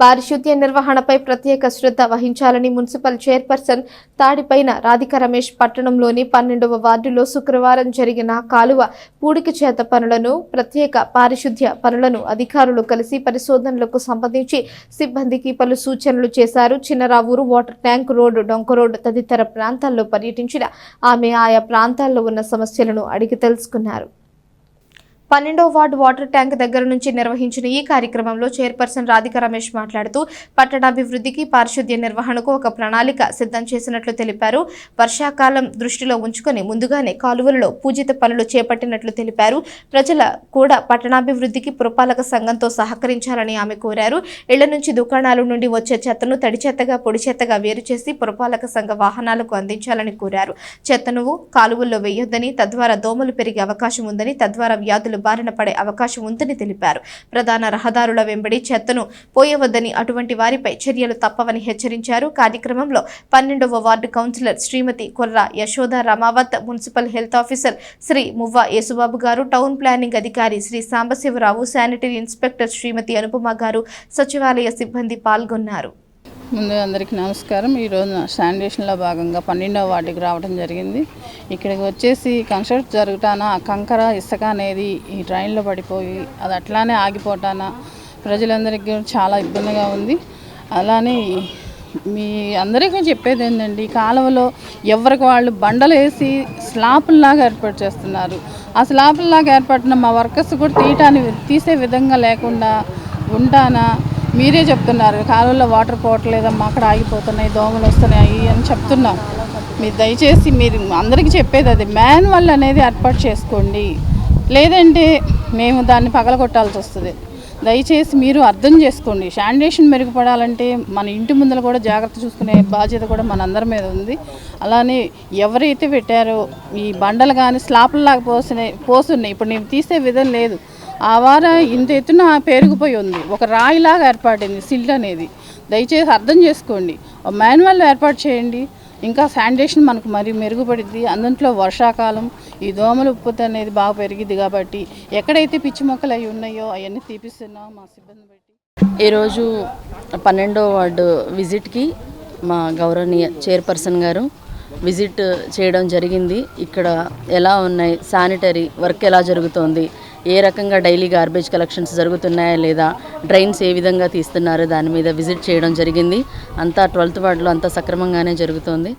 పారిశుద్ధ్య నిర్వహణపై ప్రత్యేక శ్రద్ధ వహించాలని మున్సిపల్ చైర్పర్సన్ తాడిపైన రాధిక రమేష్ పట్టణంలోని పన్నెండవ వార్డులో శుక్రవారం జరిగిన కాలువ పూడిక చేత పనులను ప్రత్యేక పారిశుద్ధ్య పనులను అధికారులు కలిసి పరిశోధనలకు సంబంధించి సిబ్బందికి పలు సూచనలు చేశారు. చిన్నరావూరు వాటర్ ట్యాంక్ రోడ్డు డొంక రోడ్డు తదితర ప్రాంతాల్లో పర్యటించిన ఆమె ఆయా ప్రాంతాల్లో ఉన్న సమస్యలను అడిగి తెలుసుకున్నారు. పన్నెండో వార్డు వాటర్ ట్యాంక్ దగ్గర నుంచి నిర్వహించిన ఈ కార్యక్రమంలో చైర్పర్సన్ రాధిక రమేష్ మాట్లాడుతూ పట్టణాభివృద్ధికి పారిశుద్ధ్య నిర్వహణకు ఒక ప్రణాళిక సిద్ధం చేసినట్లు తెలిపారు. వర్షాకాలం దృష్టిలో ఉంచుకొని ముందుగానే కాలువలలో పూజిత పనులు చేపట్టినట్లు తెలిపారు. ప్రజల కూడా పట్టణాభివృద్ధికి పురపాలక సంఘంతో సహకరించాలని ఆమె కోరారు. ఇళ్ళ నుంచి దుకాణాల నుండి వచ్చే చెత్తను తడి చెత్తగా పొడి చెత్తగా వేరు చేసి పురపాలక సంఘ వాహనాలకు అందించాలని కోరారు. చెత్తను కాలువల్లో వేయొద్దని తద్వారా దోమలు పెరిగే అవకాశం ఉందని తద్వారా వ్యాధులు బారిన పడే అవకాశం ఉందని తెలిపారు. ప్రధాన రహదారుల వెంబడి చెత్తను పోయవద్దని అటువంటి వారిపై చర్యలు తప్పవని హెచ్చరించారు. కార్యక్రమంలో పన్నెండవ ward councillor Shrimati Korra Yashoda Ramavath municipal health officer Shri Muvva Yesubabu garu town planning అధికారి శ్రీ సాంబశివరావు శానిటరీ ఇన్స్పెక్టర్ శ్రీమతి అనుపమ గారు సచివాలయ సిబ్బంది పాల్గొన్నారు. ముందు అందరికీ నమస్కారం. ఈరోజు శానిటేషన్లో భాగంగా పన్నెండవ వాటికి రావడం జరిగింది. ఇక్కడికి వచ్చేసి కన్స్ట్రక్ట్ జరుగుతాన ఆ కంకర ఇసుక అనేది ఈ ట్రైన్లో పడిపోయి అది అట్లానే ఆగిపోటాన ప్రజలందరికీ చాలా ఇబ్బందిగా ఉంది. అలానే మీ అందరికీ చెప్పేది ఏంటండి కాలువలో ఎవరికి వాళ్ళు బండలు వేసి స్లాపుల్లాగా ఏర్పాటు చేస్తున్నారు. ఆ స్లాపుల్లాగా ఏర్పడిన మా వర్కర్స్ కూడా తీయటాన్ని తీసే విధంగా లేకుండా ఉంటానా? మీరే చెప్తున్నారు కాలువలో వాటర్ పోవట్లేదమ్మా అక్కడ ఆగిపోతున్నాయి దోమలు వస్తున్నాయి అని చెప్తున్నాం. మీరు దయచేసి మీరు అందరికీ చెప్పేది అది. మాన్యువల్ అనేది ఏర్పాటు చేసుకోండి. లేదంటే మేము దాన్ని పగలగొట్టాల్సి వస్తుంది. దయచేసి మీరు అర్థం చేసుకోండి. శానిటేషన్ మెరుగుపడాలంటే మన ఇంటి ముందర కూడా జాగ్రత్త చూసుకునే బాధ్యత కూడా మనందరి మీద ఉంది. అలానే ఎవరైతే పెట్టారో ఈ బండలు కానీ స్లాపుల్లాగా పోసినాయి పోస్తున్నాయి ఇప్పుడు నేను తీసే విధం లేదు. ఆ వార ఇంత ఎత్తున పేరుకుపోయి ఉంది. ఒక రాయిలాగా ఏర్పడింది సిల్ట్ అనేది. దయచేసి అర్థం చేసుకోండి. ఒక మాన్యువల్ ఏర్పాటు చేయండి. ఇంకా శానిటేషన్ మనకు మరి మెరుగుపడింది అందులో వర్షాకాలం ఈ దోమల ఉత్పత్తి అనేది బాగా పెరిగింది కాబట్టి ఎక్కడైతే పిచ్చి మొక్కలు అవి ఉన్నాయో అవన్నీ తీపిస్తున్నాం మా సిబ్బంది బట్టి. ఈరోజు పన్నెండో వార్డు విజిట్కి మా గౌరవనీయ చైర్పర్సన్ గారు విజిట్ చేయడం జరిగింది. ఇక్కడ ఎలా ఉన్నాయి? శానిటరీ వర్క్ ఎలా జరుగుతోంది? ఏ రకంగా డైలీ గార్బేజ్ కలెక్షన్స్ జరుగుతున్నాయా లేదా డ్రైన్స్ ఏ విధంగా తీస్తున్నారో దాని మీద విజిట్ చేయడం జరిగింది. అంతా ట్వెల్త్ వార్డులో అంతా సక్రమంగానే జరుగుతోంది.